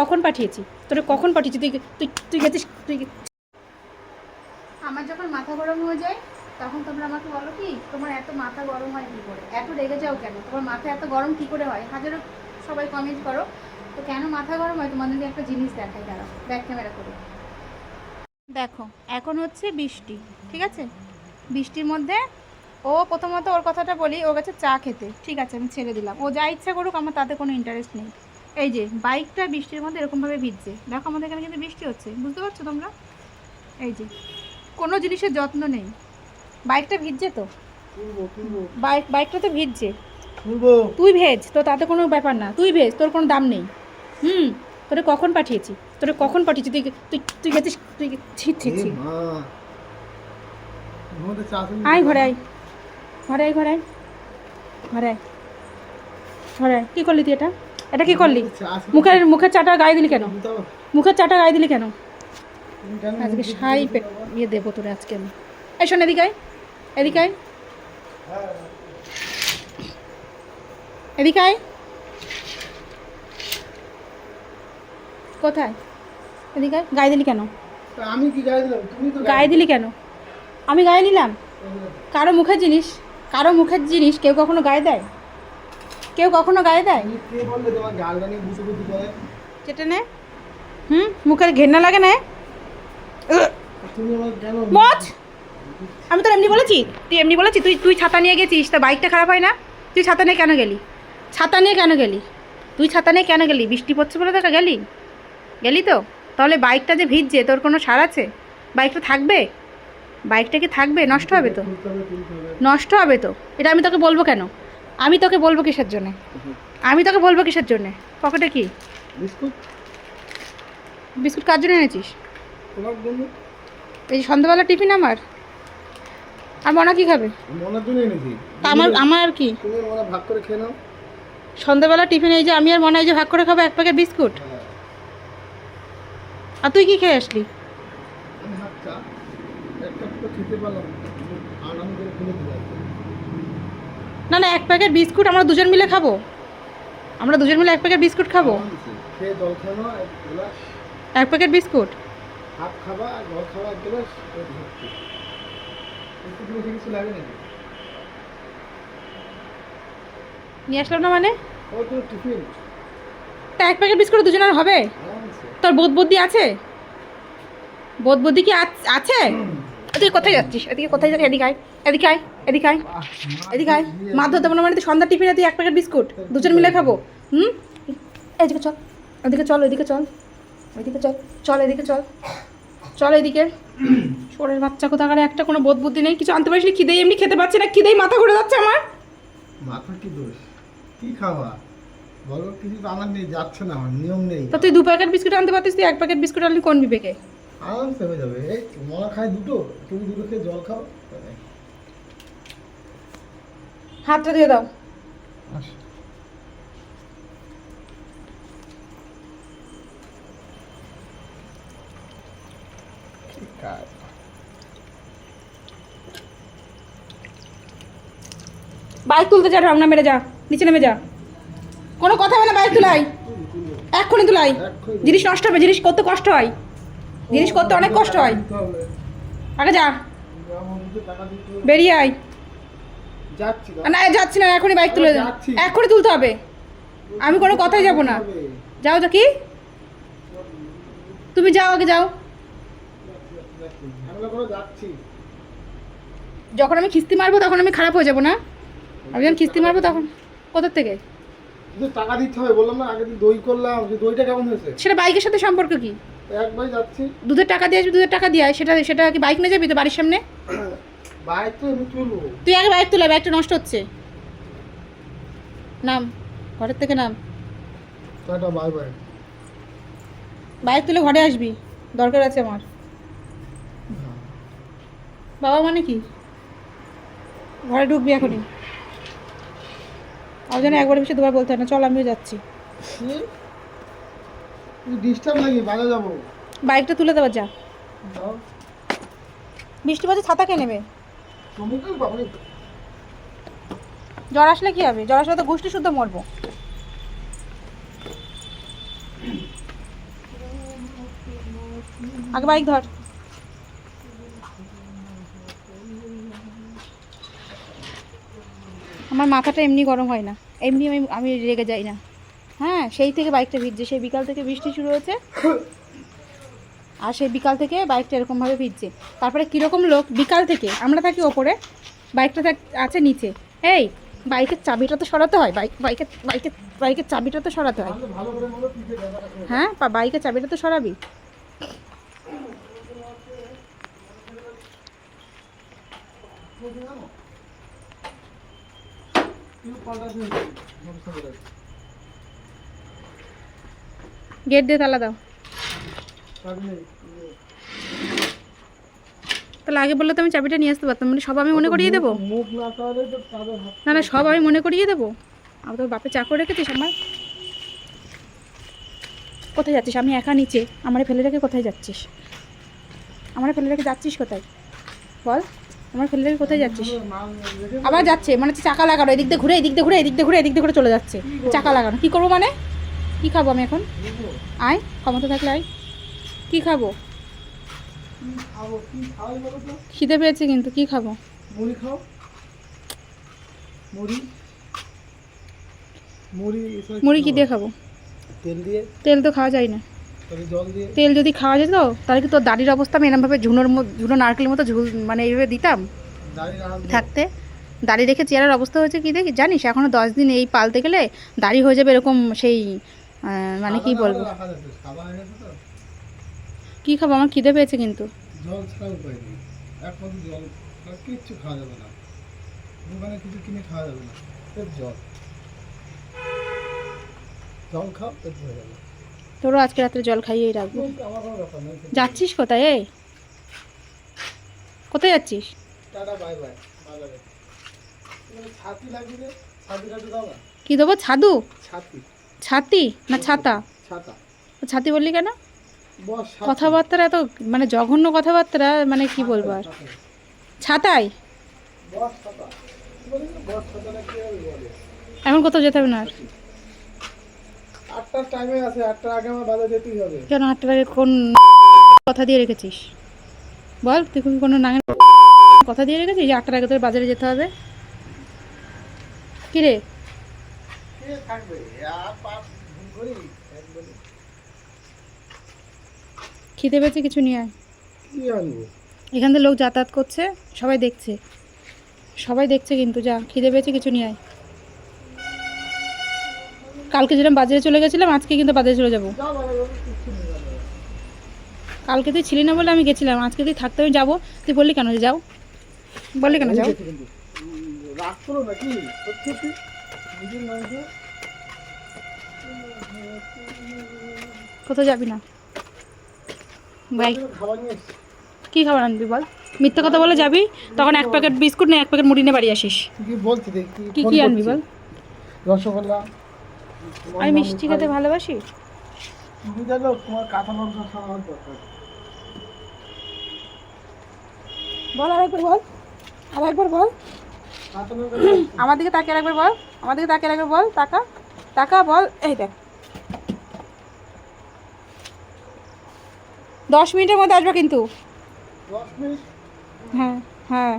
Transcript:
কখন পাঠিয়েছি? তোরে কখন পাঠিয়েছি? তুই তুই তুই গেছিস? তুই আমার যখন মাথা গরম হয়ে যায়, তখন তোমরা আমাকে বলো কি, তোমার এত মাথা গরম হয় কি করে? এত রেগে যাও কেন? তোমার মাথা এত গরম কি করে হয়? হাজারো সবাই কমেন্ট করো। তো কেন মাথা গরম হয়? তোমাদেরকে একটা জিনিস দেখাই, দাঁড়াও ব্যাক ক্যামেরা করে। দেখো, এখন হচ্ছে বৃষ্টি, ঠিক আছে? বৃষ্টির মধ্যে ও প্রথমত ওর কথাটা বলি, ও গেছে চা খেতে, ঠিক আছে? আমি ছেড়ে দিলাম। ও যা ইচ্ছা করুক, আমার তাতে কোনো ইন্টারেস্ট নেই। এই যে বাইকটা বৃষ্টির মধ্যে এরকমভাবে ভিজছে। দেখো আমাদের এখানে কিন্তু বৃষ্টি হচ্ছে বুঝতে পারছ তোমরা? এই যে কোনো জিনিসের যত্ন নেই। বাইকটা ভিজছে তো? বাইক বাইকটা তো ভিজছে। তুই ভেজ তো তাতে কোনো ব্যাপার না। তুই ভেজ তোর কোনো দাম নেই। হুম তোরে কখন পাঠিয়েছি? তোরে কখন পাঠিয়েছি? তুই তুই তুই গেছিস তুই ছি ছি ছি আয় ঘরে আয়। ঘরে আয় ঘরে আয়। ঘরে আয়। ঘরে আয়। কী করলি তুই এটা? এটা কি করলি? মুখের মুখের চাটা গায়ে দিলি কেন? মুখের চাটা গায়ে দিলি কেন? আজকে সাই পেট ইয়ে দেবো তোরে আজকে আমি। এই শোন এদিকে আয় এদিকে আয়। এদিকে কোথায়? এদিকে আয়। গায়ে দিলি কেন? আমি কি গায়ে দিলাম? তুমি তো গায়ে দিলি কেন? আমি গায়ে নিলাম? কারও মুখের জিনিস কারও মুখের জিনিস কেউ কখনো গায়ে দেয়? কেউ কখনো গায়ে দেয়? কে বললে তোমার গালটা নিয়ে বুঝে বুঝে করে? চেটে নে। হুম? মুখের ঘেন্না লাগে না? মচ আমি তো এমনি বলেছি? তুই এমনি বলেছি? তুই তুই ছাতা নিয়ে গেছিস তা বাইকটা খারাপ হয় না? তুই ছাতা নিয়ে কেন গেলি? ছাতা নিয়ে কেন গেলি? তুই ছাতা নিয়ে কেন গেলি? বৃষ্টি পড়ছে বলে দেখা গেলি? গেলি তো? তাহলে বাইকটা যে ভিজছে তোর কোনো সার আছে? বাইকটা থাকবে? বাইকটা কি থাকবে? নষ্ট হবে তো? নষ্ট হবে তো? এটা আমি তোকে বলব কেন? আমি তোকে বলব কিসের জন্যে? আমি তোকে বলব কিসের জন্যে? পকেটে কি? বিস্কুট। বিস্কুট কার জন্য এনেছিস? এই সন্ধ্যাবেলা টিফিন আমার। আর মনা কি খাবে? আমার আমার আর কি? তুমি ভাগ করে খেয়ে নাও। সন্ধ্যাবেলা টিফিন এই যে আমি আর মনে হয় যে ভাগ করে খাব এক প্যাকেট বিস্কুট। আর তুই কি খেয়ে আসলি? একটা খেতে পারলাম করে না না এক প্যাকেট বিস্কুট আমরা দুজন মিলে খাব। আমরা দুজন মিলে এক প্যাকেট বিস্কুট খাব। এক প্যাকেট বিস্কুট? নিয়ে আসলাম না মানে? তো এক প্যাকেট বিস্কুট দুজনের হবে? তোর বোধ বুদ্ধি আছে? বোধ বুদ্ধি কি আছে? তুই কোথায় যাচ্ছিস? এদিকে কোথায় যাচ্ছিস? এদিকে আয় এদিকে আয় এদিকে আয় এদিকে আয়। মা ধরতে পারো মানে সন্ধ্যা টিফিনে তুই এক প্যাকেট বিস্কুট। দুজন মিলে খাব। হুম? এদিকে চল এদিকে চল ওইদিকে চল ওইদিকে চল চল এদিকে চল চল এদিকে। শোরের বাচ্চা কোথাকারে? একটা কোনো বোধ বুদ্ধি নেই কিছু আনতে পারিস নি? খিদেই এমনি খেতে পারছি না খিদেই মাথা ঘুরে যাচ্ছে আমার। মাথা কি দোষ? কি খাওয়া? বলো কিছু তো আমার নেই যাচ্ছে না আমার নিয়ম নেই। তা তুই দু প্যাকেট বিস্কুট আনতে পারতিস তুই এক প্যাকেট বিস্কুট আনলি কোন বিবেকে? আরামসে হয়ে যাবে। এই মরা খায় দুটো তুমি দুটো খেয়ে জল খাও। হাতটা দিয়ে দাও। আস। বাইক তুলতে যা ঢাকনা মেরে যা নিচে নেমে যা। কোনো কথা হবে না বাইক তুলাই। এক্ষুনি তুলাই। জিনিস নষ্ট হবে জিনিস করতে কষ্ট হয়। জিনিস করতে অনেক কষ্ট হয়। আগে যা। বেরিয়ে আয়। না যাচ্ছি না এখনই বাইক তুলে। এক্ষুনি তুলতে হবে। আমি কোনো কথাই যাব না। যাও তো কি? তুমি যাও আগে যাও। যখন আমি কিস্তি মারবো তখন আমি খারাপ হয়ে যাব না? আমি যখন কিস্তি মারবো তখন কোথার থেকে? টাকা দিতে হবে বললাম না আগে দই করলাম দইটা কেমন হয়েছে? সেটা বাইকের সাথে সম্পর্ক কি? একবার যাচ্ছি। দুধের টাকা দিয়ে আসবি দুধের টাকা দিয়ে আয়। সেটা সেটা কি বাইক নিয়ে যাবি তো বাড়ির সামনে? বাইক তো আমি তুলবো। তুই আগে বাইক তুলে বাইকটা নষ্ট হচ্ছে। নাম ঘরের থেকে নাম। Tata bye bye. বাইক তুলে ঘরে আসবি দরকার আছে আমার। বাবা মানে কি? ঘরে ঢুকবি এখনই। আর যেন একবার বেশি দুবার বলতে হয় না। চল আমিও যাচ্ছি। ডিস্টার্ব নাকি? বাজে যাব। বাইকটা তুলে দেওয়া যা। বৃষ্টি বাজে ছাতা কে নেবে? জ্বর আসলে কি হবে? জ্বর আসলে তো গোষ্ঠী শুদ্ধ মরবো। আগে বাইক ধর। আমার মাথাটা এমনি গরম হয় না। এমনি আমি আমি রেগে যাই না। হ্যাঁ সেই থেকে বাইকটা ভিজছে। সেই বিকাল থেকে বৃষ্টি শুরু হয়েছে। আর সেই বিকাল থেকে বাইকটা এরকমভাবে ভিজছে। তারপরে কীরকম লোক? বিকাল থেকে। আমরা থাকি ওপরে। বাইকটা থাক- আছে নিচে। এই বাইকের চাবিটা তো সরাতে হয়। বাইক বাইকের বাইকের বাইকের চাবিটা তো সরাতে হয়। হ্যাঁ বাইকের চাবিটা তো সরাবি। বলছি জানো? তুমি পাল্টাতে হবে, সমস্যা করে। গেট দিয়ে তালা দাও। তাহলে আগে বললে তো আমি চাবিটা নিয়ে আসতে পারতাম মানে সব আমি মনে করিয়ে দেবো? না না, সব আমি মনে করিয়ে দেবো। আমি তোর বাপে চাকর রেখেছিস আমার? কোথায় যাচ্ছিস? আমি একা নিচে। আমার ফেলে রেখে কোথায় যাচ্ছিস? আমার ফেলে রেখে যাচ্ছিস কোথায়? বল, আমার ফেলে রেখে কোথায় যাচ্ছিস? আবার যাচ্ছে মানে চাকা লাগানো, এদিক দিয়ে ঘুরে, এদিক দিয়ে ঘুরে, এদিক দিয়ে ঘুরে, এদিক দিয়ে ঘুরে চলে যাচ্ছে। চাকা লাগানো, কী করব মানে? কী খাব আমি এখন? আয় ক্ষমতা থাকলে আয়। কী খাব? খিদে পেয়েছে কিন্তু কী খাব? মুড়ি খাও। মুড়ি। মুড়ি মুড়ি কী? দিয়ে খাব? তেল দিয়ে। তেল তো খাওয়া যায় না। তেল যদি খাওয়া যেত তাহলে কি তোর দাড়ির অবস্থা আমি এরমভাবে ঝুনোর মতো ঝুনো নারকেলের মতো ঝুল মানে এইভাবে দিতাম? থাকতে। দাড়ি রেখে চেয়ারের অবস্থা হয়েছে কি দেখি? জানিস এখনও দশ দিন এই পালতে গেলে দাড়ি হয়ে যাবে এরকম সেই মানে কি বলব? কি খাব? আমার খিদে পেয়েছে কিন্তু। তোরও আজকে রাত্রে জল খাইয়েই রাখব। যাচ্ছিস কোথায় এই? কোথায় যাচ্ছিস? কি দেবো? ছাদু? ছাতি। ছাতি না ছাতা। ছাতা? ছাতি। বললি কেন? কথাবার্তা এত মানে জঘন্য কথাবার্তা মানে কি বলব আর? ছাতাই। না? এখন কোথাও যেতে হবে না আর? আটটার টাইমে আছে আটটার আগে আমার বাজার যেতেই হবে। কেন আটটার আগে কোন কথা দিয়ে রেখেছিস? বল তুই কোনো নাঙের কথা দিয়ে রেখেছিস যে আটটার আগে তোর বাজারে যেতে হবে? কি রে? কে থাকবে। আর পাঁচ ভুল করি একবারে খিদে পেয়েছে কিছু নিয়ে আয়। কি আনব? এখান থেকে লোক যাতায়াত করছে সবাই দেখছে। সবাই দেখছে কিন্তু যা খিদে পেয়েছে কিছু নিয়ে আয়। কালকে যেরকম বাজারে চলে গেছিলাম আজকে কিন্তু বাজারে চলে যাব। কালকে তুই ছিলি না বলে আমি গেছিলাম আজকে তুই থাকতে আমি যাব। তুই বললি কেন যে যাও? বললি কেন যাও? রাগ করো নাকি? কোথাও যাবি না? ভাই। কী খাবার আনবি বল? মিথ্যে কথা বলে যাবি তখন এক প্যাকেট বিস্কুট নিয়ে এক প্যাকেট মুড়ি নিয়ে বাড়ি আসিস। কি কি কি আনবি বল? রসগোল্লা। আমি মিষ্টি খেতে ভালোবাসি? তুমি জানো তোমার কাঁচা লঙ্কা খাওয়ার দরকার। বল আরেকবার বল। আরেকবার বল। আমার দিকে তাকিয়ে রাখবে বল আমার দিকে তাকিয়ে রাখবে বল টাকা তাকা বল এই দেখ। দশ মিনিটের মধ্যে আসবে কিন্তু। হ্যাঁ হ্যাঁ।